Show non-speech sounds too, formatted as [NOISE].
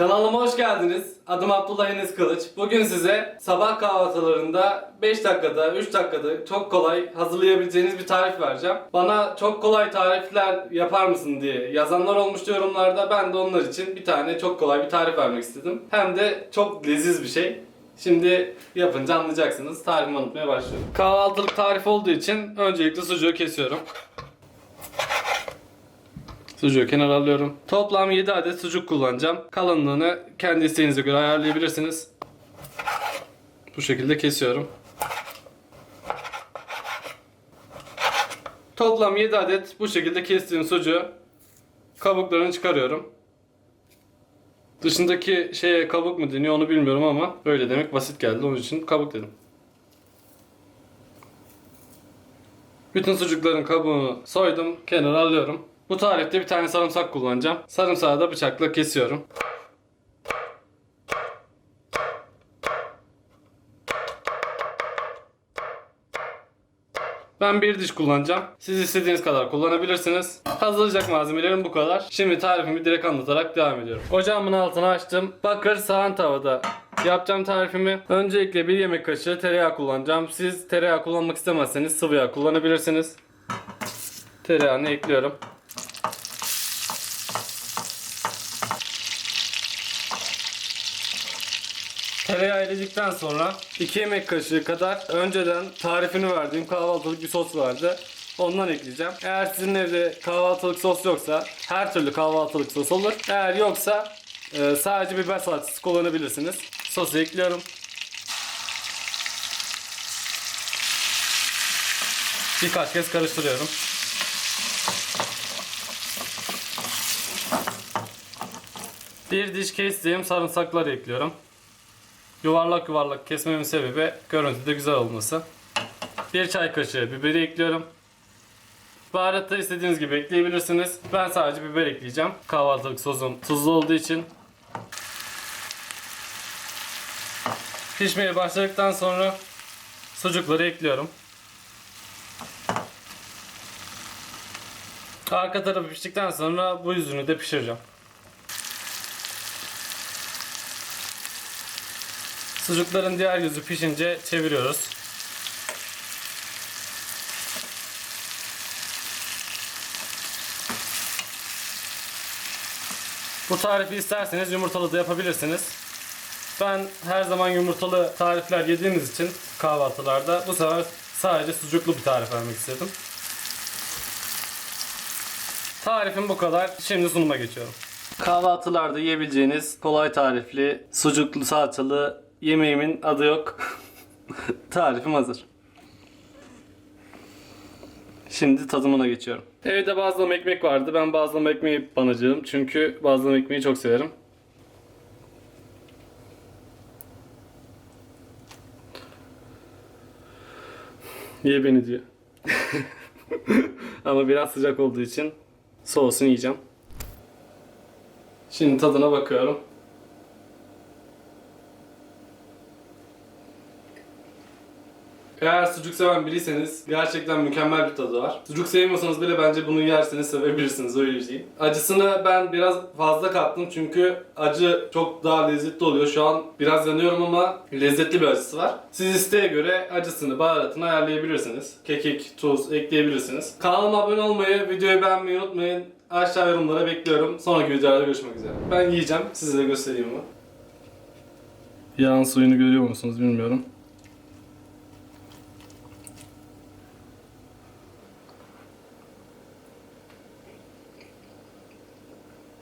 Kanalıma hoş geldiniz. Adım Abdullah Enes Kılıç. Bugün size sabah kahvaltılarında 5 dakikada, 3 dakikada çok kolay hazırlayabileceğiniz bir tarif vereceğim. Bana çok kolay tarifler yapar mısın diye yazanlar olmuştu yorumlarda. Ben de onlar için bir tane çok kolay bir tarif vermek istedim. Hem de çok leziz bir şey. Şimdi yapınca anlayacaksınız. Tarifimi anlatmaya başlıyorum. Kahvaltılık tarif olduğu için öncelikle sucuğu kesiyorum. Sucuğu kenara alıyorum. Toplam 7 adet sucuk kullanacağım. Kalınlığını kendi isteğinize göre ayarlayabilirsiniz. Bu şekilde kesiyorum. Toplam 7 adet bu şekilde kestiğim sucuğu kabuklarını çıkarıyorum. Dışındaki şeye kabuk mu deniyor onu bilmiyorum ama öyle demek basit geldi. Onun için kabuk dedim. Bütün sucukların kabuğunu soydum, kenara alıyorum. Bu tarifte bir tane sarımsak kullanacağım. Sarımsağı da bıçakla kesiyorum. Ben bir diş kullanacağım. Siz istediğiniz kadar kullanabilirsiniz. Hazırlayacak malzemelerim bu kadar. Şimdi tarifimi direkt anlatarak devam ediyorum. Ocağımın altını açtım. Bakır sahan tavada yapacağım tarifimi. Öncelikle bir yemek kaşığı tereyağı kullanacağım. Siz tereyağı kullanmak istemezseniz sıvı yağ kullanabilirsiniz. Tereyağını ekliyorum. Tereyağı eledikten sonra 2 yemek kaşığı kadar önceden tarifini verdiğim kahvaltılık bir sos vardı. Ondan ekleyeceğim. Eğer sizin evde kahvaltılık sos yoksa her türlü kahvaltılık sos olur. Eğer yoksa e, sadece biber salçası kullanabilirsiniz. Sosu ekliyorum. Birkaç kez karıştırıyorum. Bir diş kestiğim sarımsakları ekliyorum. Yuvarlak yuvarlak kesmemin sebebi görüntüde güzel olması. Bir çay kaşığı biberi ekliyorum. Baharatı istediğiniz gibi ekleyebilirsiniz. Ben sadece biber ekleyeceğim. Kahvaltılık sosum tuzlu olduğu için. Pişmeye başladıktan sonra sucukları ekliyorum. Arka tarafı piştikten sonra bu yüzünü de pişireceğim. Sucukların diğer yüzü pişince çeviriyoruz. Bu tarifi isterseniz yumurtalı da yapabilirsiniz. Ben her zaman yumurtalı tarifler yediğimiz için kahvaltılarda bu sefer sadece sucuklu bir tarif vermek istedim. Tarifim bu kadar. Şimdi sunuma geçiyorum. Kahvaltılarda yiyebileceğiniz kolay tarifli, sucuklu, salçalı yemeğimin adı yok. [LAUGHS] Tarifim hazır. Şimdi tadımına geçiyorum. Evde bazlama ekmek vardı. Ben bazlama ekmeği banacağım. Çünkü bazlama ekmeği çok severim. Ye beni diyor. [LAUGHS] Ama biraz sıcak olduğu için soğusun yiyeceğim. Şimdi tadına bakıyorum. Eğer sucuk seven biriyseniz gerçekten mükemmel bir tadı var. Sucuk sevmiyorsanız bile bence bunu yerseniz sevebilirsiniz öyle diyeyim. Acısını ben biraz fazla kattım çünkü acı çok daha lezzetli oluyor. Şu an biraz yanıyorum ama lezzetli bir acısı var. Siz isteğe göre acısını, baharatını ayarlayabilirsiniz. Kekik, tuz ekleyebilirsiniz. Kanalıma abone olmayı, videoyu beğenmeyi unutmayın. Aşağı yorumlara bekliyorum. Sonraki videolarda görüşmek üzere. Ben yiyeceğim. Size de göstereyim onu. Yağın suyunu görüyor musunuz bilmiyorum.